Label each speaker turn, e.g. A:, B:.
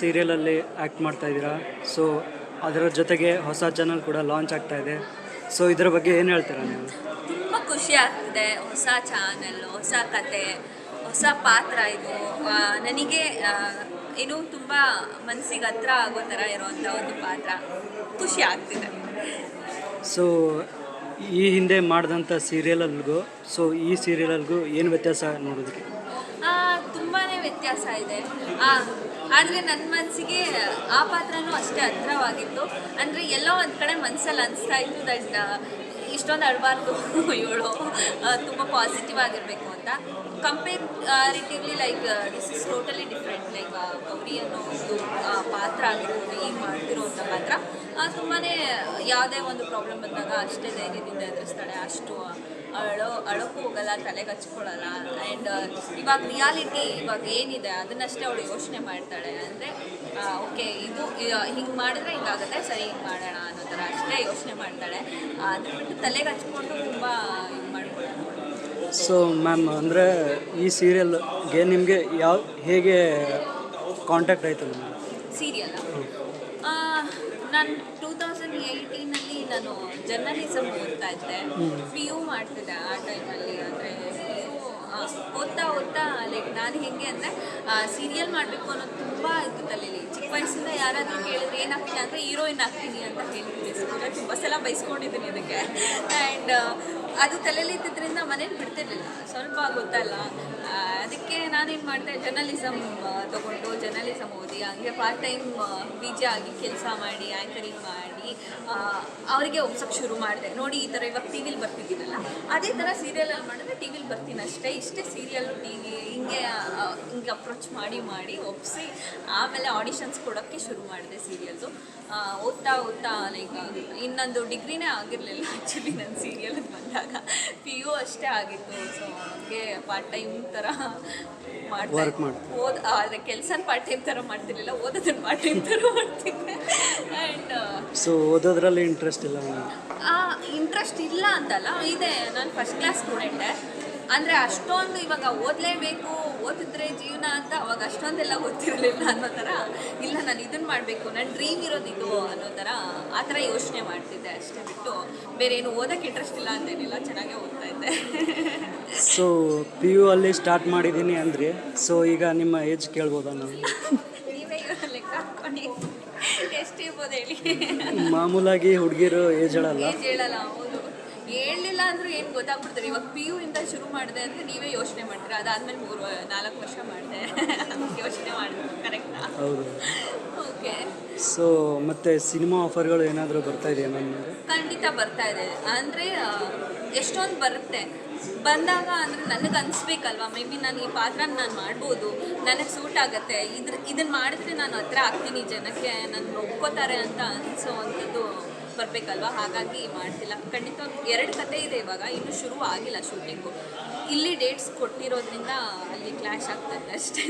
A: ಸೀರಿಯಲಲ್ಲಿ act ಮಾಡ್ತಾ ಇದ್ದೀರಾ? So ಅದರ ಜೊತೆಗೆ ಹೊಸ ಚಾನಲ್ ಕೂಡ ಲಾಂಚ್ ಆಗ್ತಾ ಇದೆ. ಸೊ ಇದರ ಬಗ್ಗೆ ಏನು ಹೇಳ್ತೀರಾ ನೀವು?
B: ತುಂಬ ಖುಷಿ ಆಗ್ತಿದೆ. ಹೊಸ ಚಾನಲ್ ಹೊಸ ಕತೆ ಹೊಸ ಪಾತ್ರ ಇದು. ನನಗೆ ಏನು ತುಂಬ ಮನಸ್ಸಿಗೆ ಹತ್ರ ಆಗೋ ಥರ ಇರುವಂಥ ಒಂದು ಪಾತ್ರ. ಖುಷಿ ಆಗ್ತಿದೆ.
A: ಸೊ ಈ ಹಿಂದೆ ಮಾಡಿದಂಥ ಸೀರಿಯಲಲ್ಗೂ ಸೊ ಈ ಸೀರಿಯಲಲ್ಗೂ ಏನು ವ್ಯತ್ಯಾಸ ನೋಡೋದಕ್ಕೆ?
B: ತುಂಬಾ ವ್ಯತ್ಯಾಸ ಇದೆ. ಆದರೆ ನನ್ನ ಮನಸ್ಸಿಗೆ ಆ ಪಾತ್ರನೂ ಅಷ್ಟೇ ಹತ್ರವಾಗಿತ್ತು ಅಂದರೆ ಎಲ್ಲೋ ಒಂದು ಕಡೆ ಮನಸ್ಸಲ್ಲಿ ಅನಿಸ್ತಾ ಇತ್ತು ದಟ್ ಇಷ್ಟೊಂದು ಅಡಬಾರ್ದು ಇವಳು ತುಂಬ ಪಾಸಿಟಿವ್ ಆಗಿರಬೇಕು ಅಂತ. Comparatively like this is totally different like Gauri ಅನ್ನೋ ಒಂದು ಪಾತ್ರ ಆಗಿರ್ಬೋದು ಈಗ ಮಾಡ್ತಿರೋವಂಥ ಪಾತ್ರ ತುಂಬಾ ಯಾವುದೇ ಒಂದು ಪ್ರಾಬ್ಲಮ್ ಬಂದಾಗ ಅಷ್ಟೇ ಧೈರ್ಯದಿಂದ ಎದುರಿಸ್ತಾಳೆ, ಅಷ್ಟು ಅಳೋ ಅಳೋಕ್ಕೂ ಹೋಗಲ್ಲ ತಲೆಗೆ ಹಚ್ಕೊಳ್ಳಲ್ಲ ಆ್ಯಂಡ್ ಇವಾಗ ರಿಯಾಲಿಟಿ ಇವಾಗ ಏನಿದೆ ಅದನ್ನಷ್ಟೇ ಅವಳು ಯೋಚನೆ ಮಾಡ್ತಾಳೆ ಅಂದರೆ ಓಕೆ ಇದು ಹಿಂಗೆ ಮಾಡಿದ್ರೆ ಹಿಂಗಾಗುತ್ತೆ ಸರಿ ಹಿಂಗೆ ಮಾಡೋಣ ಅನ್ನೋ ಥರ ಅಷ್ಟೇ ಯೋಚನೆ ಮಾಡ್ತಾಳೆ. ಅದ್ರ ಬಿಟ್ಟು ತಲೆಗೆ ಹಚ್ಕೊಂಡು ತುಂಬ ಇದು ಮಾಡ್ಕೊಳ್ಳೋಣ
A: ಸೊ ಮ್ಯಾಮ್ ಅಂದರೆ ಈ ಸೀರಿಯಲ್ಗೆ ನಿಮಗೆ ಯಾವ ಹೇಗೆ ಕಾಂಟ್ಯಾಕ್ಟ್ ಆಯಿತು
B: ಸೀರಿಯಲ್ ನಾನು ಟೂ ತೌಸಂಡ್ ಏಯ್ಟೀನಲ್ಲಿ ನಾನು ಜರ್ನಲಿಸಮ್ ಓದ್ತಾ ಇದ್ದೆ. ಪಿ ಯು ಮಾಡ್ತಿದ್ದೆ ಆ ಟೈಮಲ್ಲಿ ಅಂದರೆ ಪಿ ಯು ಓದ್ತಾ ನಾನು ಹೆಂಗೆ ಅಂದರೆ ಸೀರಿಯಲ್ ಮಾಡಬೇಕು ಅನ್ನೋದು ತುಂಬ ಇತ್ತು ತಲೆಯಲ್ಲಿ ಚಿಕ್ಕ ವಯಸ್ಸಿಂದ ಯಾರಾದರೂ ಕೇಳಿದ್ರೆ ಏನಾಗ್ತೀನಿ ಅಂದರೆ ಹೀರೋಯಿನ್ ಆಗ್ತೀನಿ ಅಂತ ಹೇಳಿದ್ದೀನಿ ತುಂಬ ಸಲ ಬೈಸ್ಕೊಂಡಿದ್ದೀನಿ ಇದಕ್ಕೆ. ಆ್ಯಂಡ್ ಅದು ತಲೆಯಲ್ಲಿ ಇದ್ದಿದ್ದರಿಂದ ಮನೇಲಿ ಬಿಡ್ತಿರ್ಲಿಲ್ಲ. ಸ್ವಲ್ಪ ಗೊತ್ತಲ್ಲ. ಅದಕ್ಕೆ ನಾನೇನು ಮಾಡಿದೆ ಜರ್ನಲಿಸಮ್ ತೊಗೊಂಡು ಜರ್ನಲಿಸಮ್ ಓದಿ, ಹಂಗೆ ಪಾರ್ಟ್ ಟೈಮ್ ಬಿ ಜೆ ಆಗಿ ಕೆಲಸ ಮಾಡಿ ಆ್ಯಂಕರಿಂಗ್ ಮಾಡಿ ಅವರಿಗೆ ಒಪ್ಸೋಕ್ಕೆ ಶುರು ಮಾಡಿದೆ. ನೋಡಿ, ಈ ಥರ ಇವಾಗ ಟಿ ವಿಲಿ ಬರ್ತಿದ್ದೀನಲ್ಲ. ಅದೇ ಥರ ಸೀರಿಯಲಲ್ಲಿ ಮಾಡಿದ್ರೆ ಟಿ ವಿಲಿ ಬರ್ತೀನಿ ಅಷ್ಟೇ. ಇಷ್ಟೇ ಸೀರಿಯಲ್ಲು ಟಿ ವಿ ಹಿಂಗೆ ಹಿಂಗೆ ಅಪ್ರೋಚ್ ಮಾಡಿ ಮಾಡಿ ಒಪ್ಪಿಸಿ ಆಮೇಲೆ ಆಡಿಷನ್ಸ್ ಕೊಡೋಕ್ಕೆ ಶುರು ಮಾಡಿದೆ ಸೀರಿಯಲ್ದು ಓದ್ತಾ ಓದ್ತಾ ಲೈಕ್ ಇನ್ನೊಂದು ಡಿಗ್ರಿನೇ ಆಗಿರಲಿಲ್ಲ ಆ್ಯಕ್ಚುಲಿ ನನ್ನ ಸೀರಿಯಲ್ ಬಂದಾಗ. ಪಿ ಯು ಅಷ್ಟೇ ಆಗಿತ್ತು ಸೊ ಹಂಗೆ ಪಾರ್ಟ್ ಟೈಮ್ ಥರ ಮಾಡ್ತಾ. ಓದ್ ಆದರೆ ಕೆಲಸ ಪಾರ್ಟ್ ಟೈಮ್ ಥರ ಮಾಡ್ತಿರ್ಲಿಲ್ಲ ಓದೋದನ್ನ ಪಾರ್ಟ್ ಟೈಮ್ ಥರ ಮಾಡ್ತಿದ್ದೆ ಆ್ಯಂಡ್
A: ಸೊ ಓದೋದ್ರಲ್ಲಿ ಇಂಟ್ರೆಸ್ಟ್ ಇಲ್ಲ
B: ಇಂಟ್ರೆಸ್ಟ್ ಇಲ್ಲ ಅಂತಲ್ಲ ಇದೆ. ನಾನು ಫಸ್ಟ್ ಕ್ಲಾಸ್ ಸ್ಟೂಡೆಂಟೆ ಅಂದರೆ ಅಷ್ಟೊಂದು ಇವಾಗ ಓದಲೇಬೇಕು ಓದಿದ್ರೆ ಜೀವನ ಅಂತ ಅವಾಗ ಅಷ್ಟೊಂದೆಲ್ಲ ಓದ್ತಿರಲಿಲ್ಲ ಅನ್ನೋ ಥರ ಇಲ್ಲ ನಾನು ಇದನ್ನು ಮಾಡಬೇಕು ನನ್ನ ಡ್ರೀಮ್ ಇರೋದಿದು ಅನ್ನೋ ಥರ ಆ ಥರ ಯೋಚನೆ ಮಾಡ್ತಿದ್ದೆ ಅಷ್ಟೇ ಬಿಟ್ಟು ಬೇರೆ ಏನು ಓದಕ್ಕೆ ಇಂಟ್ರೆಸ್ಟ್ ಇಲ್ಲ ಅಂತೇನಿಲ್ಲ ಚೆನ್ನಾಗೇ ಓದ್ತಾ ಇದ್ದೆ.
A: ಸೊ ಪಿ ಯು ಅಲ್ಲಿ ಸ್ಟಾರ್ಟ್ ಮಾಡಿದ್ದೀನಿ ಅಂದ್ರೆ ಸೊ ಈಗ ನಿಮ್ಮ ಏಜ್ ಕೇಳ್ಬೋದಾ ನಾನು
B: ನೀವೇ ಲೆಕ್ಕ ಹಾಕ್ಕೊಂಡು ಎಷ್ಟಿರ್ಬೋದು ಹೇಳಿ.
A: ಮಾಮೂಲಾಗಿ ಹುಡುಗಿರು ಏಜ್ ಹೇಳಲ್ಲ.
B: ಏಜ್ ಹೇಳಲ್ಲ ಹೌದು. ಹೇಳಲಿಲ್ಲ ಅಂದರೂ ಏನು ಗೊತ್ತಾಗ್ಬಿಡ್ತಾರೆ ಇವಾಗ ಪಿ ಯು ಇಂದ ಶುರು ಮಾಡಿದೆ ಅಂದರೆ ನೀವೇ ಯೋಚನೆ ಮಾಡ್ತೀರಾ? ಅದಾದಮೇಲೆ ಮೂರು ನಾಲ್ಕು ವರ್ಷ ಮಾಡಿದೆ. ಯೋಚನೆ ಮಾಡಿದ್ರು ಕರೆಕ್ಟಾ
A: ಹೌದು.
B: ಓಕೆ
A: ಸೊ ಮತ್ತೆ ಸಿನಿಮಾ ಆಫರ್ಗಳು ಏನಾದರೂ ಬರ್ತಾ ಇದೆಯಾ ನನ್ನ
B: ಖಂಡಿತ ಬರ್ತಾ ಇದೆ. ಅಂದರೆ ಎಷ್ಟೊಂದು ಬರುತ್ತೆ. ಬಂದಾಗ ಅಂದರೆ ನನಗೆ ಅನಿಸ್ಬೇಕಲ್ವಾ? ಮೇ ಬಿ ನಾನು ಈ ಪಾತ್ರನ ನಾನು ಮಾಡ್ಬೋದು. ನನಗೆ ಸೂಟ್ ಆಗುತ್ತೆ. ಇದ್ರ ಇದನ್ನು ಮಾಡಿದ್ರೆ ನಾನು ಹತ್ರ ಆಗ್ತೀನಿ. ಜನಕ್ಕೆ ನನ್ನ ಒಪ್ಕೋತಾರೆ ಅಂತ ಅನಿಸೋವಂಥದ್ದು ಬರಬೇಕಲ್ವಾ? ಹಾಗಾಗಿ ಮಾಡ್ತಿಲ್ಲ. ಖಂಡಿತ ಎರಡು ಕತೆ ಇದೆ ಇವಾಗ. ಇನ್ನೂ ಶುರು ಆಗಿಲ್ಲ ಶೂಟಿಂಗು ಇಲ್ಲಿ ಡೇಟ್ಸ್ ಕೊಟ್ಟಿರೋದ್ರಿಂದ ಅಲ್ಲಿ ಕ್ಲಾಶ್ ಆಗ್ತದೆ ಅಷ್ಟೇ.